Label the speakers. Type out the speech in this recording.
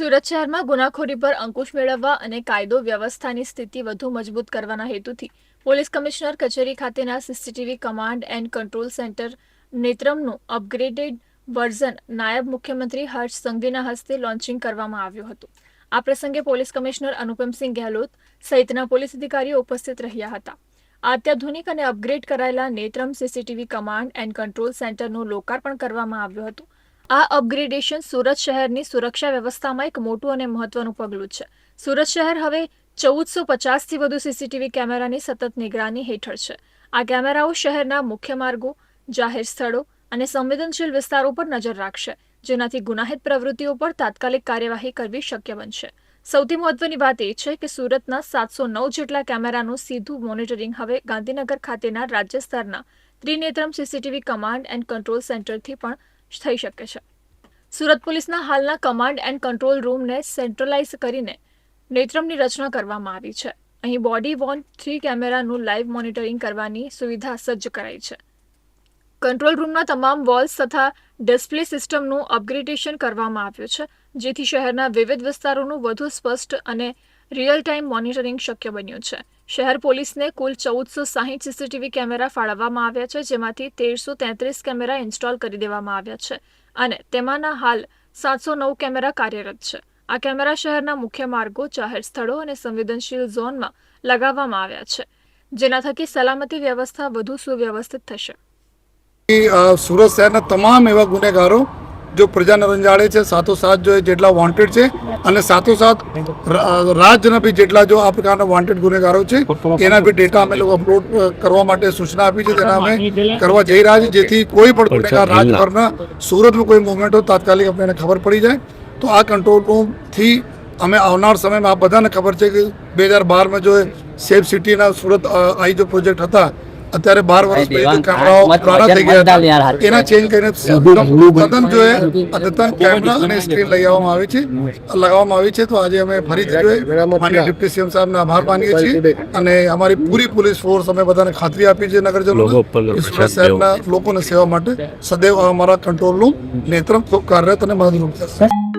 Speaker 1: સુરત શહેરમાં ગુનાખોરી પર અંકુશ મેળવવા અને કાયદો વ્યવસ્થાની સ્થિતિ વધુ મજબૂત કરવાના હેતુથી પોલીસ કમિશનર કચેરી ખાતેના CCTV command and control centre નેત્રમનું upgraded version નાયબ મુખ્યમંત્રી હર્ષ સંઘવીના હસ્તે લોન્ચિંગ કરવામાં આવ્યું હતું. આ પ્રસંગે પોલીસ કમિશનર અનુપમસિંહ ગેહલોત સહિતના પોલીસ અધિકારીઓ ઉપસ્થિત રહ્યા હતા. અત્યાધુનિક અને અપગ્રેડ કરાયેલા Netram CCTV command and control સેન્ટરનું લોકાર્પણ કરવામાં આવ્યું હતું. આ અપગ્રેડેશન સુરત શહેરની સુરક્ષા વ્યવસ્થામાં એક મોટું અને મહત્વનું પગલું છે. સુરત શહેર હવે ચૌદસો પચાસથી વધુ સીસીટીવી કેમેરાની સતત નિગરાની હેઠળ છે. આ કેમેરાઓ શહેરના મુખ્ય માર્ગો, જાહેર સ્થળો અને સંવેદનશીલ વિસ્તારો પર નજર રાખશે, જેનાથી ગુનાહિત પ્રવૃત્તિઓ પર તાત્કાલિક કાર્યવાહી કરવી શક્ય બનશે. સૌથી મહત્વની વાત એ છે કે સુરતના સાતસો નવ જેટલા કેમેરાનું સીધું મોનિટરિંગ હવે ગાંધીનગર ખાતેના રાજ્ય સ્તરના Trinetram CCTV command and control સેન્ટરથી પણ થઈ શકે છે. સુરત પોલીસના હાલના કમાન્ડ એન્ડ કંટ્રોલ રૂમને સેન્ટ્રલાઇઝ કરીને નેત્રમની રચના કરવામાં આવી છે. અહીં બોડી વોન થ્રી કેમેરાનું લાઈવ મોનિટરિંગ કરવાની સુવિધા સજ્જ કરાઈ છે. કંટ્રોલ રૂમના તમામ વોલ્સ તથા ડિસ્પ્લે સિસ્ટમનું અપગ્રેડેશન કરવામાં આવ્યું છે, જેથી શહેરના વિવિધ વિસ્તારોનું વધુ સ્પષ્ટ અને રિયલ ટાઈમ મોનિટરિંગ શક્ય બન્યું છે. શહેર પોલીસને કુલ ચૌદસો સાહીઠ સીસીટીવી કેમેરા ફાળવવામાં આવ્યા છે, જેમાંથી તેરસો તેત્રીસ કેમેરા ઇન્સ્ટોલ કરી દેવામાં આવ્યા છે અને તેમાંના હાલ સાતસો નવ કેમેરા કાર્યરત છે. આ કેમેરા શહેરના મુખ્ય માર્ગો, જાહેર સ્થળો અને સંવેદનશીલ ઝોનમાં લગાવવામાં આવ્યા છે, જેના થકી સલામતી વ્યવસ્થા વધુ સુવ્યવસ્થિત થશે.
Speaker 2: સુરત શહેરના તમામ એવા ગુનેગારો જો પ્રજાને રંજાડે છે સાથોસાથ જો જેટલા વોન્ટેડ છે અને સાથોસાથ ર- અ, રાજ્યના બી જેટલા જો આ પ્રકારના વોન્ટેડ ગુનેગારો છે એના બી ડેટા અમે લોકો અપલોડ કરવા માટે સૂચના આપી છે. તેના અમે કરવા જઈ રહ્યા છીએ. જેથી કોઈ પણ ગુનેગાર રાજભરના સુરતનું કોઈ મુવમેન્ટ હોય તાત્કાલિક અમને ખબર પડી જાય. તો આ કંટ્રોલ રૂમથી અમે આવનાર સમયમાં આ બધાને ખબર છે કે બે હજાર બારમાં જો સેફ સિટીના સુરત આઈ જો પ્રોજેક્ટ હતા અત્યારે બાર વર્ષ પછી તો પુરાણા થઈ ગયા એના ચેન્જ કરીને તદ્દન જો અદ્યતન કેમેરા અને સ્ક્રીન લઈ આવવામાં આવી છે. લગાવવામાં આવી છે તો આજે અમે ફરી જો એ ડિપ્ટી સીએમ સાહેબને આભાર માનીએ છીએ અને અમારી પૂરી પોલીસ ફોર્સ અમે બધાને ખાતરી આપી છે નગરજનો શહેરના લોકોને સેવા માટે સદૈવ અમારા કંટ્રોલનું ખૂબ કાર્યરત અને મદદરૂપ થશે